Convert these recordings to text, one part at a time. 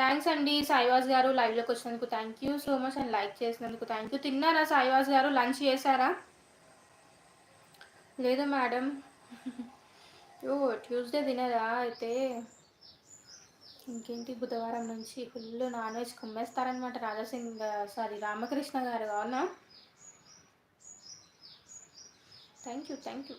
Thanks అండి సాయివాస్ గారు లైవ్లోకి వచ్చినందుకు thank you so much and like చేసినందుకు థ్యాంక్ యూ తిన్నారా సాయివాస్ గారు? లంచ్ చేశారా? లేదు మేడం ఓ ట్యూస్డే తినరా అయితే ఇంకేంటి బుధవారం నుంచి ఫుల్ నాన్ వెజ్ కుమ్మేస్తారనమాట రాజాసింగ్ సారీ రామకృష్ణ గారు అవునా? థ్యాంక్ యూ థ్యాంక్ యూ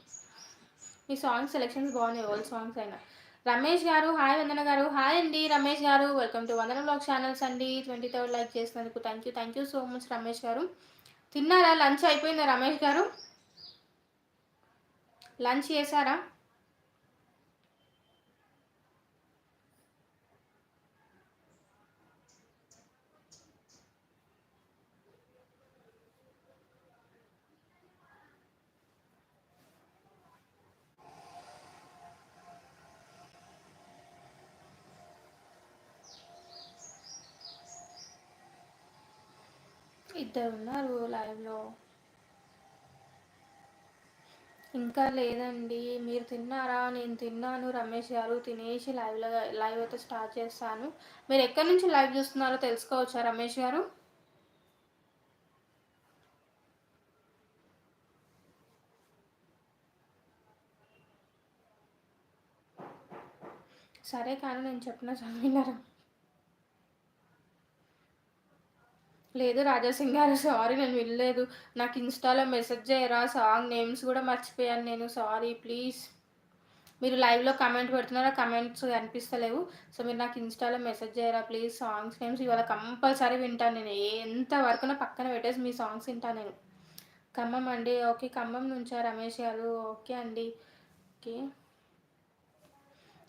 మీ సాంగ్ సెలెక్షన్స్ బాగున్నాయి ఓల్డ్ సాంగ్స్ అయినా. రమేష్ గారు హాయ్ వందన గారు హాయ్ అండి రమేష్ గారు. Welcome to Vandana blog channels అండి. ట్వంటీ థర్డ్ లైక్ చేసినందుకు thank you thank you so much Ramesh గారు. తిన్నారా? లంచ్ అయిపోయిందా రమేష్ గారు? లంచ్ చేశారా? ఇద్దరు ఉన్నారు లైవ్లో ఇంకా లేదండి మీరు తిన్నారా? నేను తిన్నాను. రమేష్ గారు తినేసి లైవ్లో లైవ్ అయితే స్టార్ట్ చేస్తాను. మీరు ఎక్కడి నుంచి లైవ్ చూస్తున్నారో తెలుసుకోవచ్చా రమేష్ గారు? సరే కానీ నేను చెప్పిన చదివినారా లేదు రాజాసింగ్ గారు సారీ నేను వినలేదు. నాకు ఇన్స్టాలో మెసేజ్ చేయరా? సాంగ్ నేమ్స్ కూడా మర్చిపోయాను నేను సారీ ప్లీజ్. మీరు లైవ్లో కమెంట్ పెడుతున్నారా? కమెంట్స్ కనిపిస్తలేవు. సో మీరు నాకు ఇన్స్టాలో మెసేజ్ చేయరా ప్లీజ్? సాంగ్స్ నేమ్స్ ఇవాళ కంపల్సరీ వింటాను నేను. ఎంత వరకు పక్కన పెట్టేసి మీ సాంగ్స్ వింటాను నేను. ఖమ్మం అండి. ఓకే ఖమ్మం నుంచా రమేష్ గారు? ఓకే అండి. ఓకే.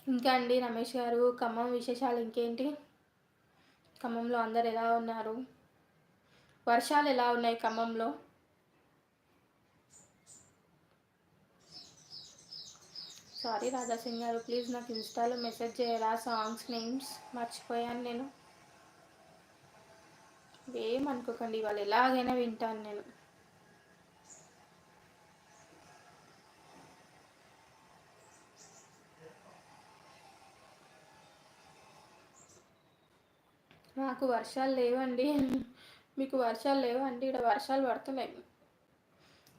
ఇంకా అండి రమేష్ గారు ఖమ్మం విశేషాలు ఇంకేంటి? ఖమ్మంలో అందరు ఎలా ఉన్నారు? వర్షాలు ఎలా ఉన్నాయి ఖమ్మంలో? సారీ రాధాసింగ్ గారు ప్లీజ్ నాకు ఇన్స్టాలో మెసేజ్ చేయరా? సాంగ్స్ నేమ్స్ మర్చిపోయాను నేను. ఏమనుకోకండి వాళ్ళు ఎలాగైనా వింటాను నేను. నాకు వర్షాలు లేవండి. మీకు వర్షాలు లేవు అండి ఇక్కడ వర్షాలు పడుతున్నాయి.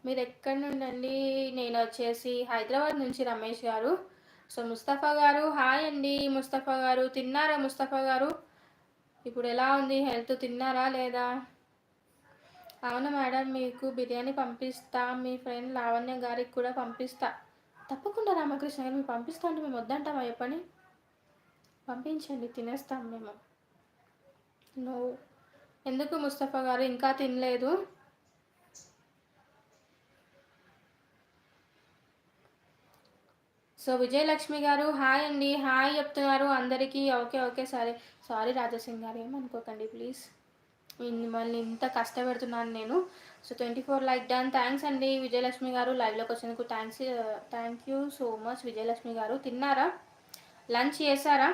మీరు ఎక్కడి నుండి అండి నేను వచ్చేసి హైదరాబాద్ నుంచి రమేష్ గారు. సో ముస్తఫా గారు హాయ్ అండి ముస్తఫా గారు. తిన్నారా ముస్తఫా గారు? ఇప్పుడు ఎలా ఉంది? హెల్త్ తిన్నారా లేదా? అవును మేడం మీకు బిర్యానీ పంపిస్తా. మీ ఫ్రెండ్ లావణ్య గారికి కూడా పంపిస్తా. తప్పకుండా రామకృష్ణ గారు మేము పంపిస్తా అంటే మేము వద్దంటామా చెప్పండి? పంపించండి తినేస్తాం మేము. నో ఎందుకు ముస్తఫా గారు ఇంకా తినలేదు? సో విజయలక్ష్మి గారు హాయ్ అండి. హాయ్ చెప్తున్నారు అందరికీ. ఓకే ఓకే సరే. సారీ రాజసింగ్ గారు ఏమనుకోకండి ప్లీజ్. మిమ్మల్ని ఇంత కష్టపెడుతున్నాను నేను. So twenty four like done. Thanks అండి విజయలక్ష్మి గారు. లైవ్లోకి వచ్చినందుకు thanks thank you so much Vijayalakshmi గారు. తిన్నారా? లంచ్ చేశారా?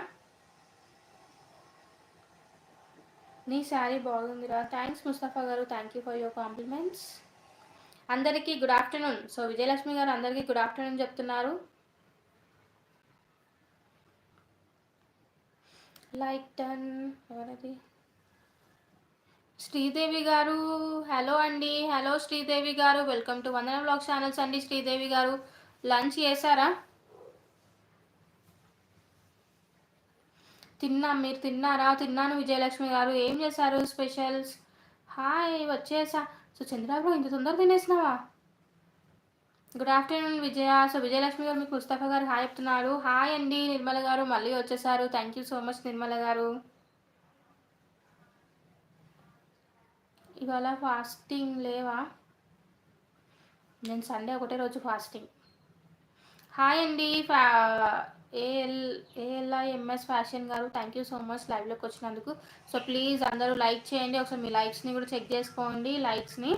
నీ శారీ బాగుందిరా. థ్యాంక్స్ ముస్తఫా గారు. Thank you for your compliments అందరికీ గుడ్ ఆఫ్టర్నూన్ సో విజయలక్ష్మి గారు అందరికీ గుడ్ ఆఫ్టర్నూన్ చెప్తున్నారు. లైక్ టన్ ఎవరది? శ్రీదేవి గారు. హలో అండి. హలో శ్రీదేవి గారు. Welcome to Vandana blog channels అండి శ్రీదేవి గారు. లంచ్ చేశారా? తిన్నాం మీరు తిన్నారా? తిన్నాను విజయలక్ష్మి గారు. ఏం చేశారు స్పెషల్స్? హాయ్ వచ్చేసా. సో చంద్రబాబు ఇంత తొందర తినేసినావా? Good afternoon Vijaya. So Vijayalakshmi గారు మీకు ముస్తఫా గారు హాయ్ చెప్తున్నారు. హాయ్ అండి నిర్మల గారు. మళ్ళీ వచ్చేసారు. Thank you so much Nirmala గారు. ఇవాళ ఫాస్టింగ్ లేవా? నేను సండే ఒకటే రోజు ఫాస్టింగ్ హాయ్ అండి ఏఎల్ ఏఎల్ఐఎంఎస్ ఫ్యాషన్ గారు థ్యాంక్ యూ సో మచ్ లైవ్లోకి వచ్చినందుకు. సో ప్లీజ్ అందరూ లైక్ చేయండి. ఒకసారి మీ లైక్స్ని కూడా చెక్ చేసుకోండి లైక్స్ని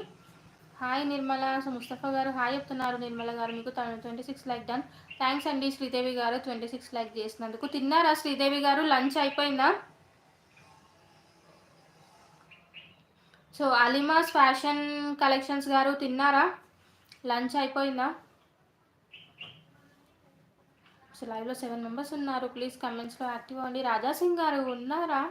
హాయ్ నిర్మల సో ముస్తఫా గారు హాయ్ చెప్తున్నారు నిర్మల గారు మీకు twenty six like done thanks అండి శ్రీదేవి గారు ట్వంటీ సిక్స్ లైక్ చేసినందుకు. తిన్నారా శ్రీదేవి గారు? లంచ్ అయిపోయిందా? సో అలిమాస్ ఫ్యాషన్ కలెక్షన్స్ గారు తిన్నారా? లంచ్ అయిపోయిందా? లైవ్లో సెవెన్ మెంబర్స్ ఉన్నారు. ప్లీజ్ కమెంట్స్లో యాక్టివ్ అవ్వండి రాజా సింగ్ గారు ఉన్నారా?